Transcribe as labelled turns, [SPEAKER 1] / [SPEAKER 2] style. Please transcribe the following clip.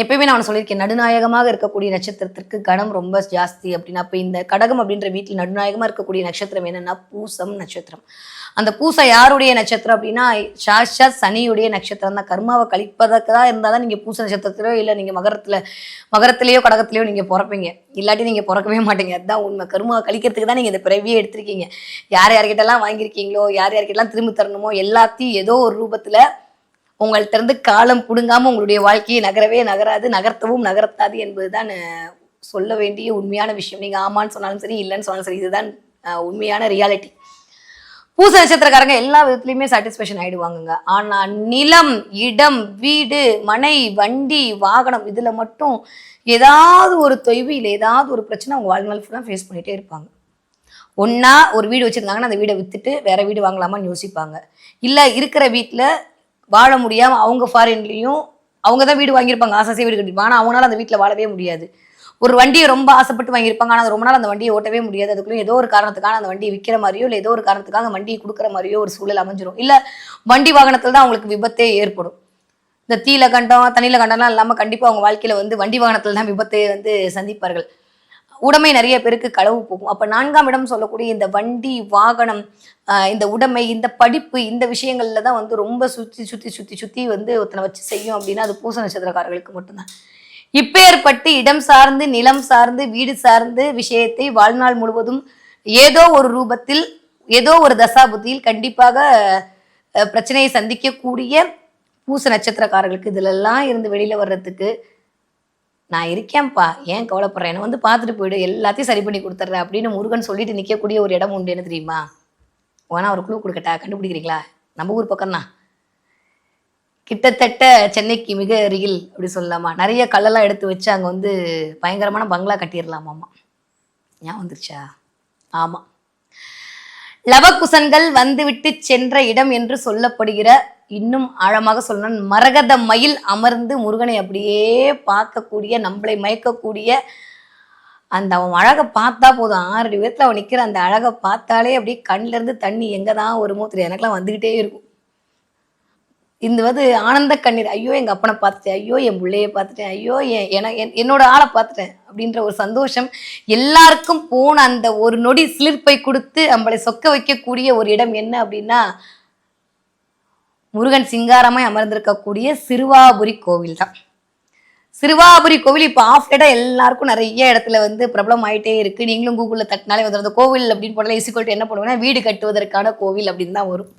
[SPEAKER 1] எப்பயுமே நான் சொல்லியிருக்கேன் நடுநாயகமாக இருக்கக்கூடிய நட்சத்திரத்திற்கு கணம் ரொம்ப ஜாஸ்தி அப்படின்னா அப்போ இந்த கடகம் அப்படின்ற வீட்டில் நடுநாயகமாக இருக்கக்கூடிய நட்சத்திரம் என்னன்னா பூசம் நட்சத்திரம். அந்த பூசம் யாருடைய நட்சத்திரம் அப்படின்னா சாஷா சனியுடைய நட்சத்திரம் தான். கர்மாவை கழிப்பதற்கு தான் இருந்தால் தான் நீங்கள் பூச நட்சத்திரத்திலோ இல்லை நீங்கள் மகரத்தில் மகரத்திலேயோ கடகத்திலேயோ நீங்கள் பிறப்பீங்க. இல்லாட்டி நீங்கள் பிறக்கவே மாட்டீங்க. அதுதான் உண்மை. கர்மாவை கழிக்கிறதுக்கு தான் நீங்கள் இந்த பிறவியே எடுத்திருக்கீங்க. யார் யார்கிட்டலாம் வாங்கியிருக்கீங்களோ யார் யார்கிட்டலாம் திரும்பி தரணுமோ எல்லாத்தையும் ஏதோ ஒரு ரூபத்தில் உங்கள்கிட்ட இருந்து காலம் புடுங்காம உங்களுடைய வாழ்க்கையை நகரவே நகராது நகர்த்தவும் நகர்த்தாது என்பதுதான் சொல்ல வேண்டிய உண்மையான விஷயம். நீங்க ஆமான்னு சொன்னாலும் சரி இல்லைன்னு சொன்னாலும் சரி இதுதான் உண்மையான ரியாலிட்டி பூச நட்சத்திரக்காரங்க எல்லா விதத்துலையுமே சாட்டிஸ்ஃபேக்ஷன் ஆயிடுவாங்கங்க. ஆனா நிலம் இடம் வீடு மனை வண்டி வாகனம் இதுல மட்டும் ஏதாவது ஒரு தொய்வு இல்லை ஏதாவது ஒரு பிரச்சனை அவங்க வாழ்நாள் ஃபுல்லாக ஃபேஸ் பண்ணிட்டே இருப்பாங்க. ஒன்றா ஒரு வீடு வச்சுருந்தாங்கன்னா அந்த வீடை விற்றுட்டு வேற வீடு வாங்கலாமான்னு யோசிப்பாங்க. இல்லை இருக்கிற வீட்டில் வாழ முடியாமல் அவங்க ஃபாரின்லேயும் அவங்க தான் வீடு வாங்கியிருப்பாங்க. ஆசாசியாக வீடு கட்டிருப்பாங்க ஆனால் அவங்களால அந்த வீட்டில் வாழவே முடியாது. ஒரு வண்டியை ரொம்ப ஆசைப்பட்டு வாங்கியிருப்பாங்க. ஆனால் ரொம்ப நாள் அந்த வண்டியை ஓட்டவே முடியாது. அதுக்குள்ளே ஏதோ ஒரு காரணத்துக்காக அந்த வண்டியை விற்கிற மாதிரியோ இல்லை ஏதோ ஒரு காரணத்துக்காக வண்டியை கொடுக்குற மாதிரியோ ஒரு சூழல் அமைஞ்சிரும். இல்லை வண்டி வாகனத்தில் தான் அவங்களுக்கு விபத்தே ஏற்படும். இந்த தீல கண்டம் தண்ணியில கண்டம்லாம் இல்லாமல் கண்டிப்பாக அவங்க வாழ்க்கையில் வந்து வண்டி வாகனத்தில் தான் விபத்தை வந்து சந்திப்பார்கள். உடைமை நிறைய பேருக்கு களவு போகும். அப்போ நான்காம் இடம் சொல்லக்கூடிய இந்த வண்டி வாகனம் இந்த உடைமை இந்த படிப்பு இந்த விஷயங்கள்ல தான் வந்து ரொம்ப சுற்றி சுற்றி சுற்றி சுற்றி வந்து ஒருத்தனை வச்சு செய்யும் அப்படின்னா அது பூச நட்சத்திரக்காரர்களுக்கு மட்டும்தான். இப்பேற்பட்டு இடம் சார்ந்து நிலம் சார்ந்து வீடு சார்ந்து விஷயத்தை வாழ்நாள் முழுவதும் ஏதோ ஒரு ரூபத்தில் ஏதோ ஒரு தசாபுத்தியில் கண்டிப்பாக பிரச்சனையை சந்திக்கக்கூடிய பூச நட்சத்திரக்காரர்களுக்கு இதுலெல்லாம் இருந்து வெளியில வர்றதுக்கு நான் இருக்கேன்ப்பா. ஏன் கவலைப்படுறேன் என்னை வந்து பார்த்துட்டு போயிடு. எல்லாத்தையும் சரி பண்ணி கொடுத்துட்றேன் அப்படின்னு முருகன் சொல்லிட்டு நிற்கக்கூடிய ஒரு இடம் உண்டு. என்ன தெரியுமா? வேணா ஒரு குழு கொடுக்கட்டா? கண்டுபிடிக்கிறீங்களா? நம்ம ஊர் பக்கம்தான். கிட்டத்தட்ட சென்னைக்கு மிக அருகில் அப்படி சொல்லலாமா? நிறைய கல்லெல்லாம் எடுத்து வச்சு அங்கே வந்து பயங்கரமான பங்களா கட்டிடலாமாம்மா ஏன் வந்துருச்சா? ஆமாம் லவகுசன்கள் வந்துவிட்டு சென்ற இடம் என்று சொல்லப்படுகிற இன்னும் ஆழமாக சொல்லணும் மரகத மயில் அமர்ந்து முருகனை அப்படியே பார்க்கக்கூடிய நம்மளை மயக்கக்கூடிய அந்த அவன் அழகை பார்த்தா போதும். ஆறு விதத்தில் அவன் நிற்கிற அந்த அழகை பார்த்தாலே அப்படியே கண்ணுல இருந்து தண்ணி எங்கே தான் வருமோ தெரியும் எனக்கெல்லாம் வந்துக்கிட்டே இருக்கும். இந்த வந்து ஆனந்த கண்ணீர். ஐயோ எங்கள் அப்பனை பார்த்துட்டேன். ஐயோ என் பிள்ளையை பார்த்துட்டேன். ஐயோ என் என என்- என்னோட ஆளை பார்த்துட்டேன் அப்படின்ற ஒரு சந்தோஷம் எல்லாருக்கும் போன அந்த ஒரு நொடி சிலிர்ப்பை கொடுத்து நம்மளை சொக்க வைக்கக்கூடிய ஒரு இடம் என்ன அப்படின்னா முருகன் சிங்காரமாய் அமர்ந்திருக்கக்கூடிய சிறுவாபுரி கோவில் தான் சிறுவாபுரி கோவில் இப்போ ஆஃப்லேட்டாக எல்லாருக்கும் நிறைய இடத்துல வந்து பிரபலம் ஆகிட்டே இருக்குது நீங்களும் கூகுளில் தட்டினாலே வந்து அந்த கோவில் அப்படின்னு போடல இசிக்கோல்ட்டு என்ன பண்ணுவேன்னா வீடு கட்டுவதற்கான கோவில் அப்படின்னு தான் வரும்.